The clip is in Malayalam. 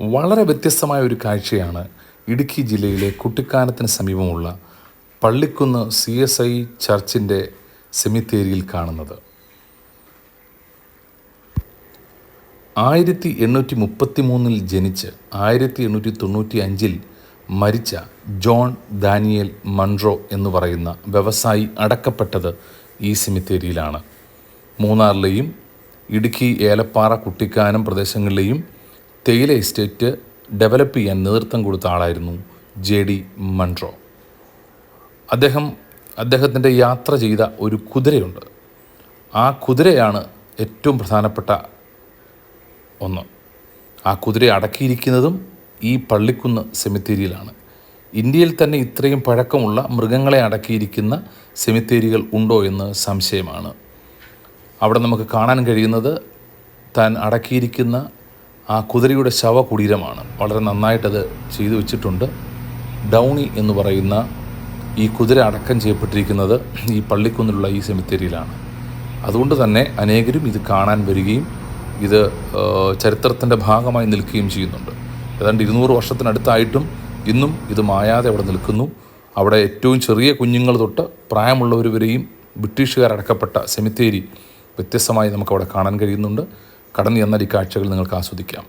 വളരെ വ്യത്യസ്തമായ ഒരു കാഴ്ചയാണ് ഇടുക്കി ജില്ലയിലെ കുട്ടിക്കാനത്തിന് സമീപമുള്ള പള്ളിക്കുന്ന് സി എസ് ഐ ചർച്ചിന്റെ സെമിത്തേരിയിൽ കാണുന്നത്. ആയിരത്തി എണ്ണൂറ്റി മുപ്പത്തി മൂന്നിൽ ജനിച്ച് ആയിരത്തി എണ്ണൂറ്റി തൊണ്ണൂറ്റി അഞ്ചിൽ മരിച്ച ജോൺ ദാനിയേൽ മൺട്രോ എന്ന് പറയുന്ന വ്യവസായി അടക്കപ്പെട്ടത് ഈ സെമിത്തേരിയിലാണ്. മൂന്നാറിലെയും ഇടുക്കി ഏലപ്പാറ കുട്ടിക്കാനം പ്രദേശങ്ങളിലെയും തേയില എസ്റ്റേറ്റ് ഡെവലപ്പ് ചെയ്യാൻ നേതൃത്വം കൊടുത്ത ആളായിരുന്നു ജെ ഡി മൺട്രോ അദ്ദേഹം അദ്ദേഹത്തിന്റെ യാത്ര ചെയ്ത ഒരു കുതിരയുണ്ട്. ആ കുതിരയാണ് ഏറ്റവും പ്രധാനപ്പെട്ട ഒന്ന്. ആ കുതിര അടക്കിയിരിക്കുന്നതും ഈ പള്ളിക്കുന്ന് സെമിത്തേരിയിലാണ്. ഇന്ത്യയിൽ തന്നെ ഇത്രയും പഴക്കമുള്ള മൃഗങ്ങളെ അടക്കിയിരിക്കുന്ന സെമിത്തേരികൾ ഉണ്ടോ എന്ന് സംശയമാണ്. അവിടെ നമുക്ക് കാണാൻ കഴിയുന്നത് താൻ അടക്കിയിരിക്കുന്ന ആ കുതിരയുടെ ശവകുടീരമാണ് വളരെ നന്നായിട്ടത് ചെയ്തു വെച്ചിട്ടുണ്ട്. ഡൗണി എന്ന് പറയുന്ന ഈ കുതിര അടക്കം ചെയ്യപ്പെട്ടിരിക്കുന്നത് ഈ പള്ളിക്കുന്നിലുള്ള ഈ സെമിത്തേരിയിലാണ്. അതുകൊണ്ട് തന്നെ അനേകരും ഇത് കാണാൻ വരികയും ഇത് ചരിത്രത്തിന്റെ ഭാഗമായി നിൽക്കുകയും ചെയ്യുന്നുണ്ട്. ഏതാണ്ട് ഇരുന്നൂറ് വർഷത്തിനടുത്തായിട്ടും ഇന്നും ഇത് മായാതെ അവിടെ നിൽക്കുന്നു. അവിടെ ഏറ്റവും ചെറിയ കുഞ്ഞുങ്ങൾ തൊട്ട് പ്രായമുള്ളവർ വരെയും ബ്രിട്ടീഷുകാരടക്കപ്പെട്ട സെമിത്തേരി വ്യത്യസ്തമായി നമുക്കവിടെ കാണാൻ കഴിയുന്നുണ്ട്. കടന്നു ചെന്നാൽ ഈ കാഴ്ചകൾ നിങ്ങൾക്ക് ആസ്വദിക്കാം.